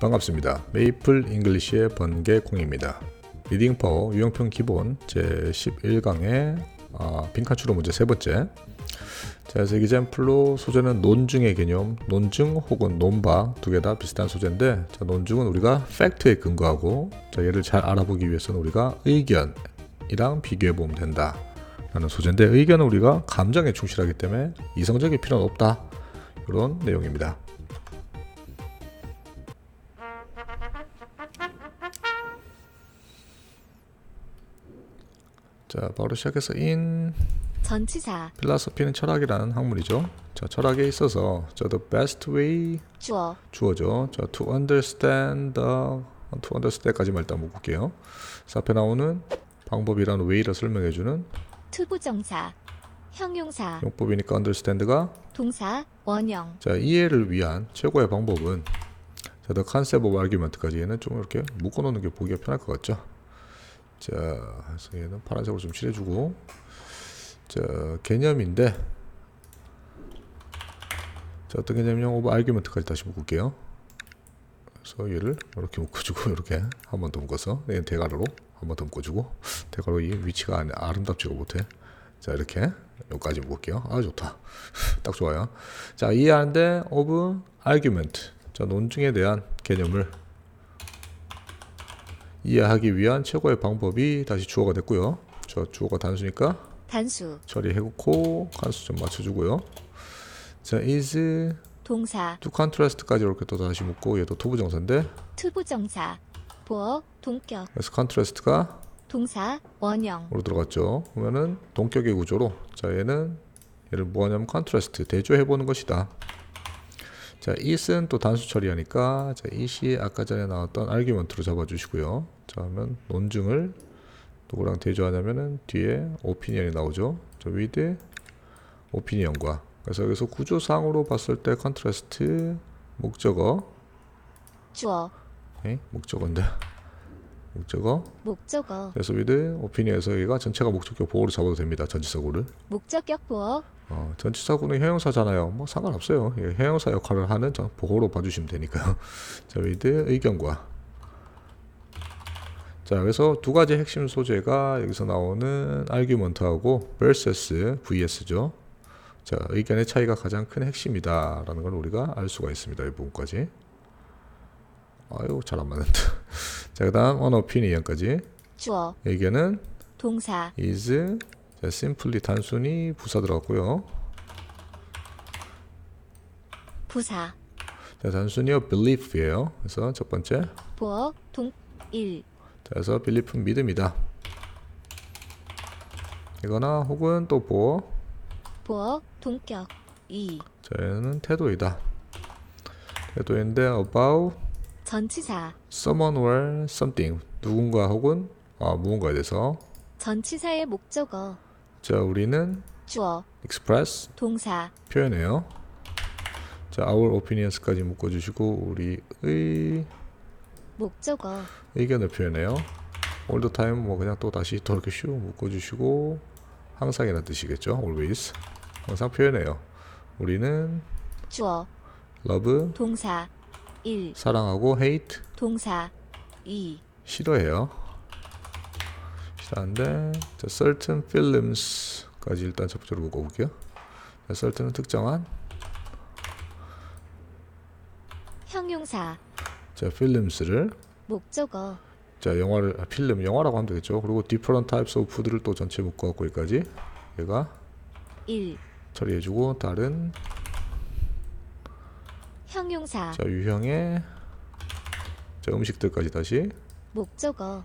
반갑습니다. 메이플 잉글리시의 번개콩입니다. 리딩 파워 유형평 기본 제 11강의 아, 빈칸 추로 문제 세 번째. 자, 그래서 이기잼플로 소재는 논증의 개념, 논증 혹은 논바 두개 다 비슷한 소재인데 자, 논증은 우리가 팩트에 근거하고 자, 얘를 잘 알아보기 위해서는 우리가 의견이랑 비교해 보면 된다. 라는 소재인데 의견은 우리가 감정에 충실하기 때문에 이성적일 필요는 없다. 이런 내용입니다. 자, 바로 시작해서 in 전치사 필라소피는 철학이라는 학문이죠. 자, 철학에 있어서 자, the best way 주어 주어죠. 자, to understand the to understand까지만 일단 묶을게요. 그래서 앞에 나오는 방법이라는 way를 설명해주는 투부정사 형용사 용법이니까 understand가 동사 원형 자, 이해를 위한 최고의 방법은 자, the concept of argument까지 얘는 좀 이렇게 묶어놓는 게 보기가 편할 것 같죠. 자, 얘는 파란색으로 좀 칠해주고 자, 개념인데 자, 어떤 개념이냐 오버 argument까지 다시 묶을게요. 그래서 얘를 이렇게 묶어주고 이렇게 한 번 더 묶어서 얘는 대가로로 한 번 더 묶어주고 대가로 이 위치가 안- 아름답지가 못해. 자 이렇게 여기까지 묶을게요. 아 좋다. 딱 좋아요. 자 이해하는데 of argument. 자 논증에 대한 개념을 이해하기 위한 최고의 방법이 다시 주어가 됐고요. 저 주어가 단수니까 단수 처리해놓고 간수 좀 맞춰주고요. 자 is 동사 to contrast까지 이렇게 또 다시 묶고 얘도 투부정사인데 투부정사 보어 동격 그래서 contrast가 동사 원형 으로 들어갔죠. 그러면은 동격의 구조로 자 얘는 얘를 뭐하냐면 컨트라스트 대조해 보는 것이다. 자 it은 또 단수 처리하니까 자 it이 아까 전에 나왔던 아르규먼트로 잡아주시고요. 자 그러면 논증을 누구랑 대조하냐면은 뒤에 오피니언이 나오죠. 자 with 오피니언과. 그래서 여기서 구조상으로 봤을 때 컨트라스트 목적어. 주어. 에이, 목적어인데 목적어 목적어 그래서 with 오피니언에서 여기가 전체가 목적격 보호로 잡아도 됩니다. 전치사구를. 목적격 보어 어, 전치사구는 형용사잖아요. 뭐 상관없어요. 예, 형용사 역할을 하는 전 보호로 봐주시면 되니까요. 자, with 의견과. 자, 그래서 두 가지 핵심 소재가 여기서 나오는 argument하고 versus vs죠. 자, 의견의 차이가 가장 큰 핵심이다 라는 걸 우리가 알 수가 있습니다. 이 부분까지. 아유, 잘 안 맞는다. 자, 그다음 on opinion까지. 주어 의견은 동사 is 자, simply 단순히 부사 들어갔고요. 부사 자, 단순히요 belief예요. 그래서 첫 번째. 보어 동일 자, 그래서 belief는 믿음이다. 이거나 혹은 또 보어. 보어 동격 이 자, 얘는 태도이다. 태도인데 about 전치사. Someone or something. 누군가 혹은 아, 무언가에 대해서. 전치사의 목적어. 자, 우리는 주어. express 동사. 표현해요. 자, our opinions까지 묶어 주시고 우리의 목적어. 의견을 표현해요. all the time 뭐 그냥 또 다시 또 이렇게 슈 묶어주시고 항상이라는 뜻이겠죠. always. 항상 표현해요. 우리는 주어. love 동사 일. 사랑하고 hate. 동사 이. 싫어해요. 싫어하는데 자, certain films까지 일단 첫 번째로 묶어볼게요. 자, certain은 특정한. 형용사. 자 films를. 목적어. 자 영화를 아, 필름 영화라고 하면 되겠죠. 그리고 different types of food를 또 전체 묶어 갖고 여기까지. 얘가 일. 처리해 주고 다른 형용사 자 유형의 자 음식들까지 다시 목적어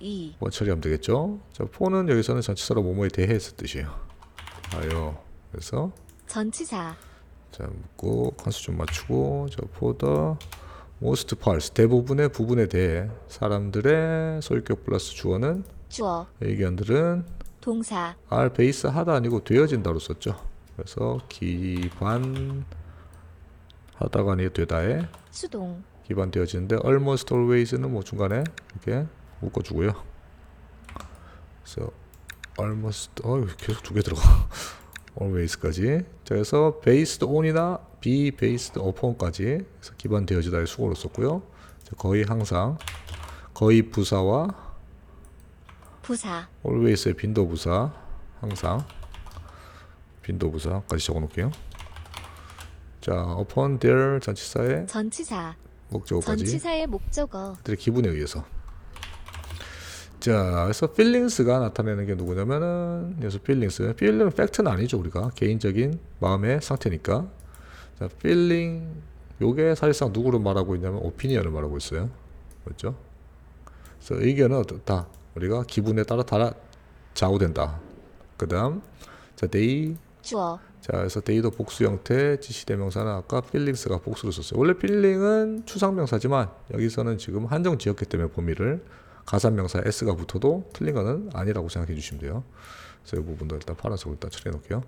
이 뭐 처리하면 되겠죠. 자 포는 여기서는 전치사로 뭐뭐에 대해서 뜻이에요. 아요. 그래서 전치사 자 묶고 관수 좀 맞추고 자 the most parts 대부분의 부분에 대해 사람들의 소유격 플러스 주어는 주어 의견들은 동사 are 베이스 하다 아니고 되어진다로 썼죠. 그래서 기반 하다가 아니고 되다에 수동 기반되어지는데 almost always는 뭐 중간에 이렇게 묶어주고요. 그래서 almost 어 계속 두 개 들어가. always까지. 자, 그래서 based on이나 be based upon까지 기반되어지다의 수고로 썼고요. 자, 거의 항상 거의 부사와 부사, always의 빈도 부사 항상 빈도 부사까지 적어 놓을게요. 자, upon their 전치사의 전치사, 목적어까지 전치사의 목적어, 그들의 기분에 의해서. 자, 그래서 feelings가 나타내는 게 누구냐면은 여기서 feelings, feeling은 팩트는 아니죠 우리가 개인적인 마음의 상태니까. 자, feeling 요게 사실상 누구를 말하고 있냐면 opinion을 말하고 있어요. 맞죠? 그래서 의견은 어떻다. 우리가 기분에 따라 따라 좌우된다. 그 다음 자, they 주어, 자, 그래서 데이도 복수 형태, 지시대명사는 아까 feelings가 복수로 썼어요. 원래 feeling은 추상명사지만 여기서는 지금 한정 지었기 때문에 범위를 가산명사 s가 붙어도 틀린 거는 아니라고 생각해 주시면 돼요. 그래서 이 부분도 일단 파란색으로 일단 처리해 놓을게요.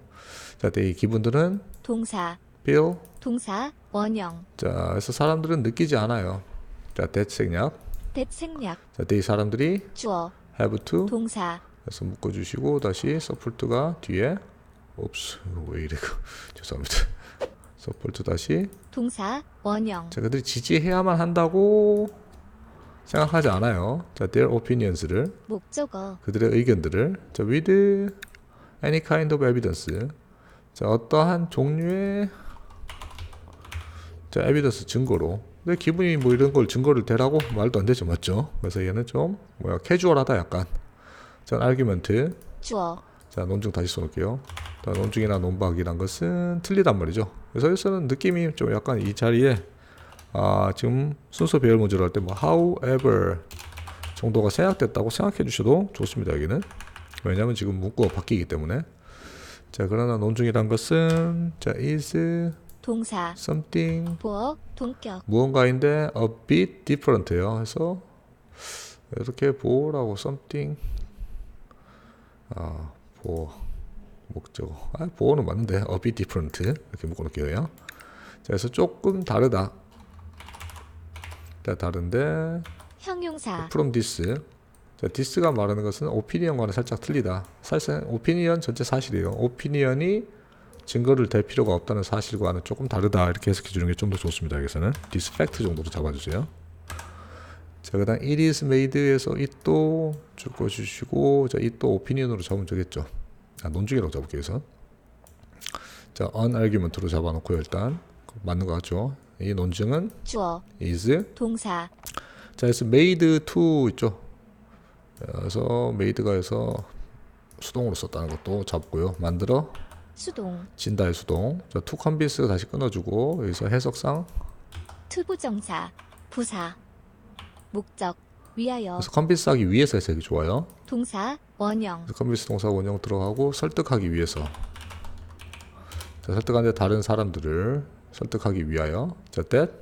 자, 이 기분들은 동사, feel. 동사, 원형, 자, 그래서 사람들은 느끼지 않아요. 자, that 생략. 대책략, 자, 이 사람들이 주어, have to. 동사, 그래서 묶어주시고 다시 support가 뒤에. 옵스, 왜 이래? 죄송합니다. support 다시 동사, 원형, 자, 그들이 지지해야만 한다고 생각하지 않아요. 자, their opinions를 목적어, 그들의 의견들을 자, with any kind of evidence. 자, 어떠한 종류의 자, evidence 증거로. 내 기분이 뭐 이런 걸 증거를 대라고 말도 안 되죠, 맞죠? 그래서 얘는 좀 뭐야 캐주얼하다 약간. 자, argument. 주어, 자, 논증 다시 써놓을게요. 자, 논증이나 논박이란 것은 틀리단 말이죠. 그래서 여기서는 느낌이 좀 약간 이 자리에 아, 지금 순서 배열 문제를 할때 뭐 however 정도가 생략됐다고 생각해 주셔도 좋습니다. 여기는. 왜냐하면 지금 문구가 바뀌기 때문에. 자, 그러나 논증이란 것은 자, is 동사, something 보어, 동격, 무언가인데 a bit different예요. 그래서 이렇게 보라고 something 아 보어 목적어 아 보어는 맞는데 a bit different 이렇게 묶어놓을게요. 자 그래서 조금 다르다. 자 다른데 형용사, from this 자 this가 말하는 것은 opinion과는 살짝 틀리다. 사실상 opinion 전체 사실이에요. opinion이 증거를 댈 필요가 없다는 사실과는 조금 다르다 이렇게 해석해 주는 게 좀 더 좋습니다. 여기서는 this fact 정도로 잡아주세요. 자 그 다음 it is made에서 it도 줄거 주시고 자 it도 opinion으로 잡으면 되겠죠. 아, 논증이라고 잡을게요. 자 on argument로 잡아놓고요. 일단 맞는 것 같죠. 이 논증은 주어, is 동사, 자, 그래서 made to 있죠. 그래서 made가 해서 수동으로 썼다는 것도 잡고요. 만들어 수동, 진다의 수동. 자, to convince 다시 끊어주고 여기서 해석상 투부정사, 부사, 목적, 위하여, 그래서 convince하기 위해서 해석이 좋아요. 동사, 원형, 그래서 convince 동사 원형 들어가고 설득하기 위해서. 자, 설득하는데 다른 사람들을 설득하기 위하여. 자, that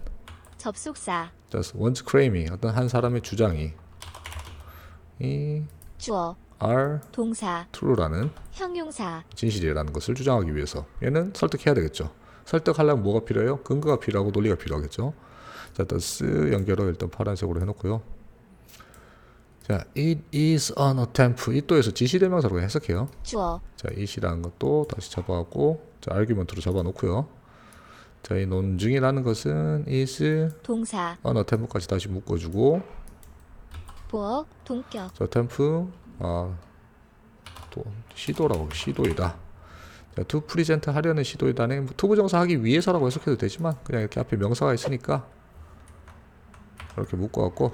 접속사, 자, once claiming 어떤 한 사람의 주장이 이 주어, are 동사, true라는 형용사, 진실이라는 것을 주장하기 위해서 얘는 설득해야 되겠죠. 설득하려면 뭐가 필요해요? 근거가 필요하고 논리가 필요하겠죠. 자, thus 연결어 일단 파란색으로 해놓고요. 자, it is an attempt. 이 또에서 지시대명사로 해석해요. 주어, 자, it이라는 것도 다시 잡아갖고 자, argument로 잡아놓고요. 자, 이 논증이라는 것은 is 동사, an attempt까지 다시 묶어주고 보어, 동격, 자, attempt 아, 또 시도라고 시도이다. 자, to present 하려는 시도이다는 뭐 투부정사 하기 위해서라고 해석해도 되지만 그냥 이렇게 앞에 명사가 있으니까 이렇게 묶어갖고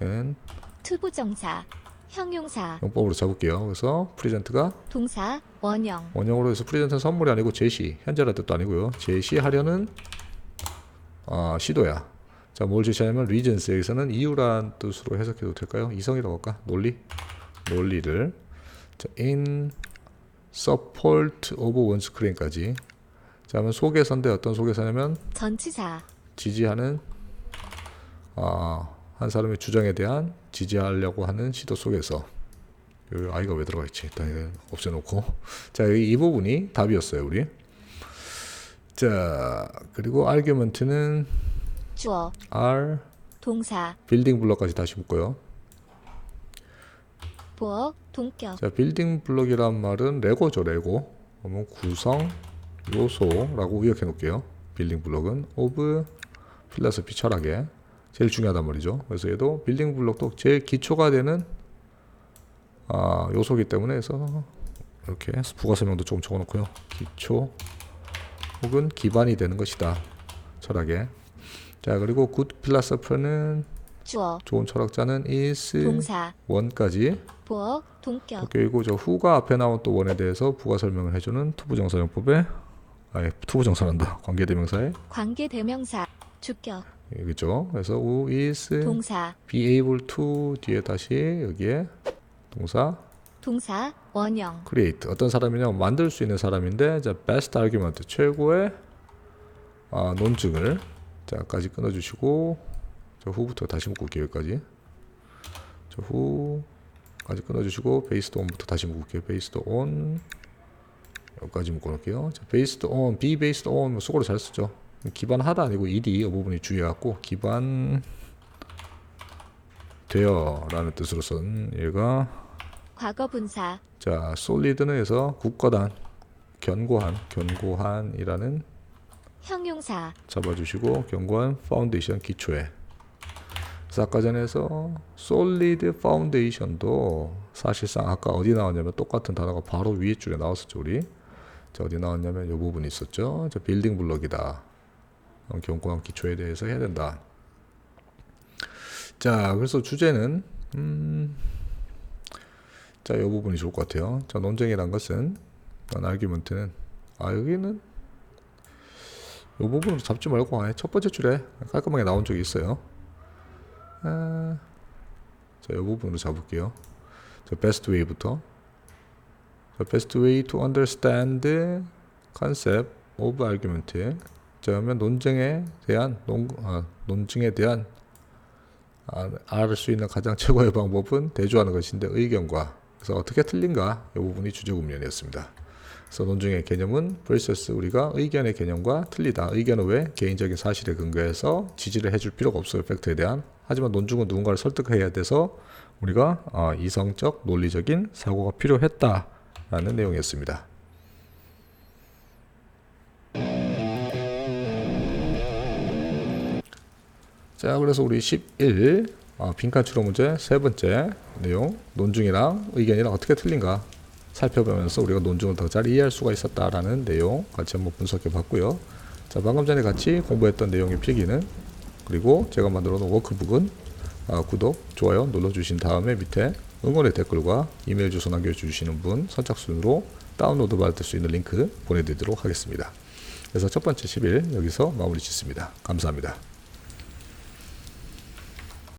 얘는 투부정사, 형용사, 용법으로 잡을게요. 그래서 present가 동사, 원형, 원형으로 해서 present는 선물이 아니고 제시, 현재라 뜻도 아니고요. 제시하려는 아, 시도야. 자, 뭘 제시하냐면 reasons 여기서는 이유란 뜻으로 해석해도 될까요? 이성이라고 할까? 논리? 논리를 자, in support of one's claim까지 자, 그러면 소개서인데 어떤 소개서냐면 전치사, 지지하는 아, 한 사람의 주장에 대한 지지하려고 하는 시도 속에서 여기 아이가 왜 들어가 있지? 일단 없애놓고. 자 여기 이 부분이 답이었어요 우리. 자 그리고 argument는 주어, are 동사, 빌딩 블럭까지 다시 묶어요. 보어, 동격, 자 빌딩 블럭이란 말은 레고죠 레고. 그러면 구성 요소라고 의역해 놓을게요. 빌딩 블록은 오브 필라소피 철학에 제일 중요하단 말이죠. 그래서 얘도 빌딩 블록도 제일 기초가 되는 아, 요소기 때문에 해서 이렇게 부가 설명도 조금 적어놓고요. 기초 혹은 기반이 되는 것이다. 철학에. 자 그리고 굿 필라서퍼는 주어, 좋은 철학자는 is 동사, 원까지 보어, 동격, 그리고 저 후가 앞에 나온 또 원에 대해서 부가 설명을 해주는 투부정사용법에 아예 투부정사란다 관계대명사에 관계대명사, 주격, 그죠? 그래서 who is 동사, be able to 뒤에 다시 여기에 동사. 동사, 원형, create. 어떤 사람이냐? 만들 수 있는 사람인데 자 best argument 최고의 아, 논증을. 자까지 끊어주시고 저 후부터 다시 묶을게요 여기까지. 저 후까지 끊어주시고 based on부터 다시 묶을게요. based on. 여기까지 묶어놓을게요. 자 based on be based on. 뭐 수고로 잘 쓰죠 기반 하다 아니고 일이 이 부분이 주의해갖고 기반 되어라는 뜻으로 쓴 얘가 과거 분사, 자, 솔리드는 해서 굳건한, 견고한, 견고한이라는 형용사, 잡아주시고 견고한 파운데이션 기초에. 그래서 아까 전에서 솔리드 파운데이션도 사실상 아까 어디 나왔냐면 똑같은 단어가 바로 위에 줄에 나왔었죠 우리. 자 어디 나왔냐면 이 부분이 있었죠. 자 빌딩 블럭이다. 어, 견고한 기초에 대해서 해야 된다. 자 그래서 주제는 음. 자, 이 부분이 좋을 것 같아요. 자, 논쟁이란 것은 난 아규먼트는 아 여기는 이 부분으로 잡지 말고 아예 첫 번째 줄에 깔끔하게 나온 적이 있어요. 아, 자, 이 부분으로 잡을게요. 자, best way부터. 자, best way to understand concept of argument. 자, 그러면 논쟁에 대한 논, 아, 논증에 대한 아, 알수 있는 가장 최고의 방법은 대조하는 것인데 의견과 그래서 어떻게 틀린가 이 부분이 주제 국면이었습니다. 그래서 논증의 개념은 vs 우리가 의견의 개념과 틀리다. 의견은 왜 개인적인 사실에 근거해서 지지를 해줄 필요가 없어요. 팩트에 대한. 하지만 논증은 누군가를 설득해야 돼서 우리가 아, 이성적 논리적인 사고가 필요했다라는 내용이었습니다. 자, 그래서 우리 11 아, 빈칸 추론 문제 세 번째 내용 논증이랑 의견이랑 어떻게 틀린가 살펴보면서 우리가 논증을 더 잘 이해할 수가 있었다라는 내용 같이 한번 분석해 봤고요. 자, 방금 전에 같이 공부했던 내용의 필기는 그리고 제가 만들어 놓은 워크북은 아, 구독, 좋아요 눌러주신 다음에 밑에 응원의 댓글과 이메일 주소 남겨주시는 분 선착순으로 다운로드 받을 수 있는 링크 보내드리도록 하겠습니다. 그래서 첫 번째 10일 여기서 마무리 짓습니다. 감사합니다.